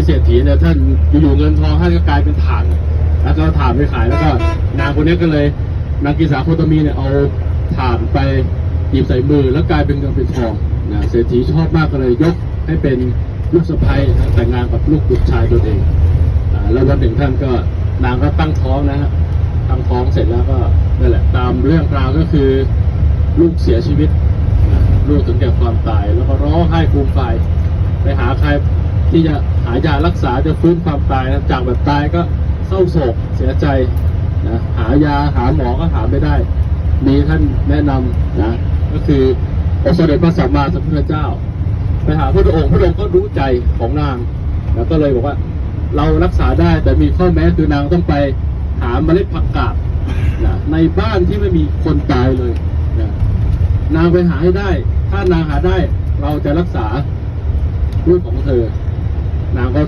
มีเศรษฐีเนี่ยท่านอยู่ๆเงินทองท่านก็กลายเป็นถ่าน แล้วก็ถ่านไปขายแล้วก็นางคนนี้ก็เลย นางกีสาโคตมีเนี่ยเอาถ่านไปหยิบใส่มือแล้วกลายเป็นเงินเป็นทองนะเศรษฐีชอบมากก็เลยยกให้เป็นลูกสะใภ้แต่งงานกับลูกบุตรชายตัวเองอแล้ววันหนึ่งท่านก็นางก็ตั้งท้องนะฮะตั้งท้องเสร็จแล้วก็นั่นแหละตามเรื่องราวก็คือลูกเสียชีวิตลูกถึงแก่ความตาย แล้วก็ร้องไห้ฟูมไฟายไปหาใครที่จะายารักษาจะฟื้นความตายนะจากแบบตายก็เศร้าโศกเสียใจนะหายาหาหมอก็หาไม่ได้ มีท่านแนะนำนะก็คือองค์สมเด็จพระสัมมาสัมพุทธเจ้า ไปหาพระองค์พระองค์ก็รู้ใจของนาง แล้วก็เลยบอกว่าเรารักษาได้แต่มีข้อแม้คือนางต้องไปหาเมล็ดผักกาดนะในบ้านที่ไม่มีคนตายเลยนะนางไปหาให้ได้ ถ้านางหาได้เราจะรักษาลูกของเธอ นางก็